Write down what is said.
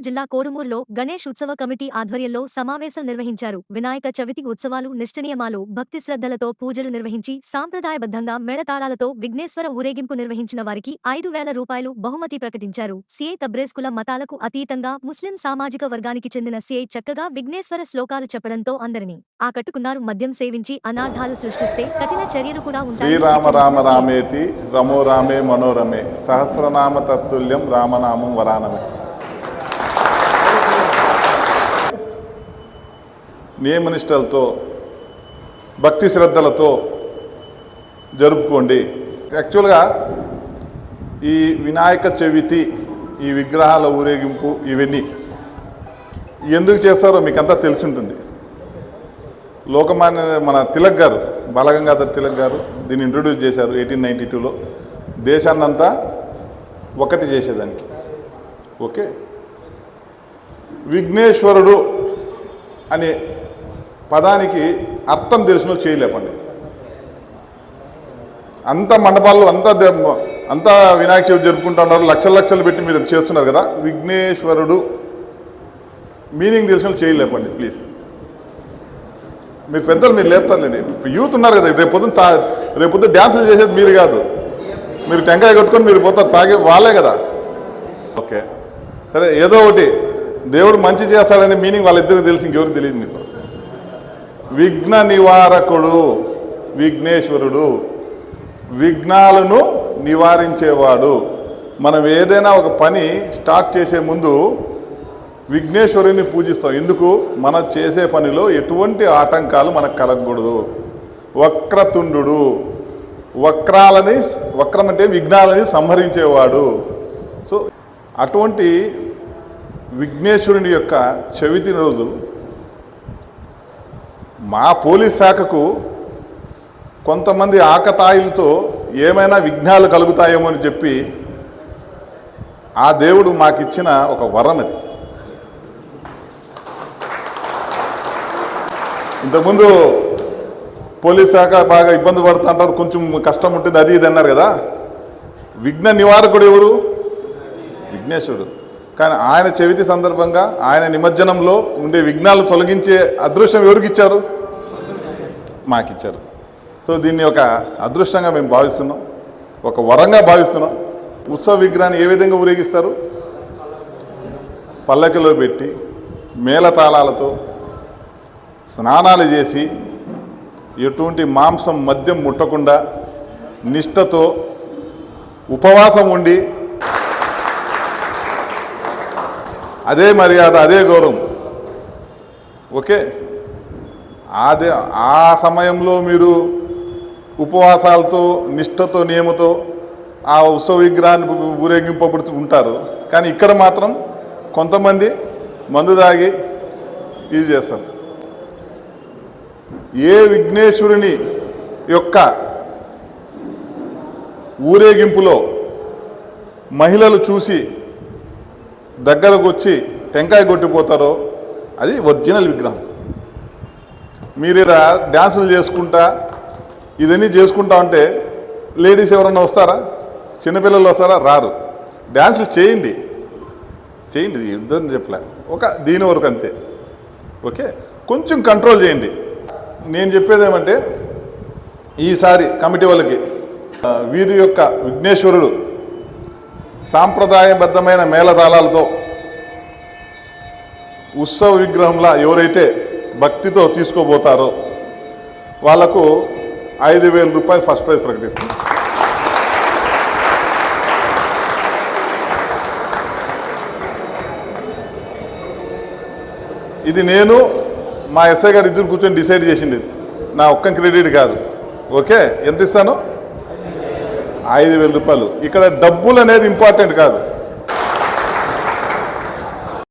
కర్నూలు జిల్లా కోడుమూరులో గణేష్ ఉత్సవ కమిటీ ఆధ్వర్యంలో సమావేశం నిర్వహించారు. వినాయక చవితి ఉత్సవాలు నిష్ఠనీయమాలు భక్తి శ్రద్ధలతో పూజలు నిర్వహించి సాంప్రదాయబద్ధంగా మెడతాళాలతో విఘ్నేశ్వర ఊరేగింపు నిర్వహించిన వారికి ఐదు వేల రూపాయలు బహుమతి ప్రకటించారు. సిఐ తబ్రేస్కుల మతాలకు అతీతంగా ముస్లిం సామాజిక వర్గానికి చెందిన సిఐ చక్కగా విఘ్నేశ్వర శ్లోకాలు చెప్పడంతో అందరినీ ఆకట్టుకున్నారు. మద్యం సేవించి అనార్థాలు సృష్టిస్తే కఠిన చర్యలు కూడా ఉంటాయి. శ్రీరామ రామ రామేతి రమో రామే మనోరమే సహస్రనామ తత్తుల్యం రామనామం వరానమే. నియమనిష్టలతో భక్తి శ్రద్ధలతో జరుపుకోండి. యాక్చువల్గా ఈ వినాయక చవితి ఈ విగ్రహాల ఊరేగింపు ఇవన్నీ ఎందుకు చేస్తారో మీకంతా తెలిసి ఉంటుంది లోకమాన్య మన తిలక్ గారు బాలగంగాధర్ తిలక్ గారు దీన్ని ఇంట్రొడ్యూస్ చేశారు ఎయిటీన్ నైంటీ టూలో. దేశాన్నంతా ఒకటి చేసేదానికి. ఓకే? విఘ్నేశ్వరుడు అనే పదానికి అర్థం తెలిసిన చేయలేపండి. అంత మండపాలు అంత దే- అంతా వినాయక చవితి జరుపుకుంటా ఉన్నారు లక్షల లక్షలు పెట్టి మీరు చేస్తున్నారు కదా విఘ్నేశ్వరుడు మీనింగ్ తెలిసిన చేయలేపండి ప్లీజ్ మీరు పెద్దలు మీరు లేపుతారులేండి. యూత్ ఉన్నారు కదా రేపు పొద్దున్న తా రేపు పొద్దున్న డ్యాన్సులు చేసేది మీరు కాదు. మీరు టెంకాయ కట్టుకొని మీరు పోతారు తాగే వాళ్ళే కదా. ఓకే. సరే ఏదో ఒకటి దేవుడు మంచి చేస్తాడనే మీనింగ్ వాళ్ళిద్దరికి తెలిసి ఇంకెవరికి తెలియదు మీకు. విఘ్న నివారకుడు విఘ్నేశ్వరుడు. విఘ్నాలను నివారించేవాడు. మనం ఏదైనా ఒక పని స్టార్ట్ చేసే ముందు విఘ్నేశ్వరుని పూజిస్తాం. ఎందుకు? మనం చేసే పనిలో ఎటువంటి ఆటంకాలు మనకు కలగకూడదు. వక్రతుండు. వక్రాలని వక్రం అంటే విఘ్నాలని సంహరించేవాడు. సో అటువంటి విఘ్నేశ్వరుని యొక్క చవితి రోజు మా పోలీస్ శాఖకు కొంతమంది ఆకతాయిలతో ఏమైనా విఘ్నాలు కలుగుతాయేమో అని చెప్పి ఆ దేవుడు మాకిచ్చిన ఒక వరం అది. ఇంతకుముందు పోలీస్ శాఖ బాగా ఇబ్బంది పడుతుంటారు కొంచెం కష్టం ఉంటుంది అది ఇది అన్నారు కదా. విఘ్న నివారకుడు ఎవరు? విఘ్నేశ్వరుడు. కానీ ఆయన చవితి సందర్భంగా ఆయన నిమజ్జనంలో ఉండే విఘ్నాలు తొలగించే అదృష్టం ఎవరికి ఇచ్చారు? మాకిచ్చారు. సో దీన్ని ఒక అదృష్టంగా మేము భావిస్తున్నాం. ఒక వరంగా భావిస్తున్నాం. ఉత్సవ విగ్రహాన్ని ఏ విధంగా ఊరేగిస్తారు? పల్లకిలో పెట్టి మేళతాళాలతో స్నానాలు చేసి ఎటువంటి మాంసం మద్యం ముట్టకుండా నిష్టతో ఉపవాసం ఉండి అదే మర్యాద అదే గౌరవం. ఓకే? అదే ఆ సమయంలో మీరు ఉపవాసాలతో నిష్టతో నియమతో ఆ ఉత్సవ విగ్రహాన్ని ఊరేగింపబడుతూ ఉంటారు. కానీ ఇక్కడ మాత్రం కొంతమంది మందు తాగి ఇది చేస్తారు. ఏ విఘ్నేశ్వరుని యొక్క ఊరేగింపులో మహిళలు చూసి దగ్గరకు వచ్చి టెంకాయ కొట్టిపోతారో అది ఒరిజినల్ విగ్రహం. మీరు ఈడ డ్యాన్సులు చేసుకుంటా ఇదన్నీ చేసుకుంటా ఉంటే లేడీస్ ఎవరన్నా వస్తారా? చిన్నపిల్లలు వస్తారా? రారు. డ్యాన్సులు చేయండి. చేయండి యుద్ధం చెప్పలే. ఒక దీని వరకు అంతే. ఓకే? కొంచెం కంట్రోల్ చేయండి. నేను చెప్పేది ఏమంటే ఈసారి కమిటీ వాళ్ళకి వీధి యొక్క విఘ్నేశ్వరుడు సాంప్రదాయబద్ధమైన మేళతాళాలతో ఉత్సవ విగ్రహంలా ఎవరైతే భక్తితో తీసుకోబోతారో వాళ్ళకు ఐదు వేల రూపాయలు ఫస్ట్ ప్రైజ్ ప్రకటిస్తుంది. ఇది నేను మా ఎస్ఐ గారు ఇద్దరు కూర్చొని డిసైడ్ చేసింది. నా ఒక్క క్రెడిట్ కాదు ఓకే? ఎంత ఇస్తాను? ఐదు వేల రూపాయలు. ఇక్కడ డబ్బులు అనేది ఇంపార్టెంట్ కాదు.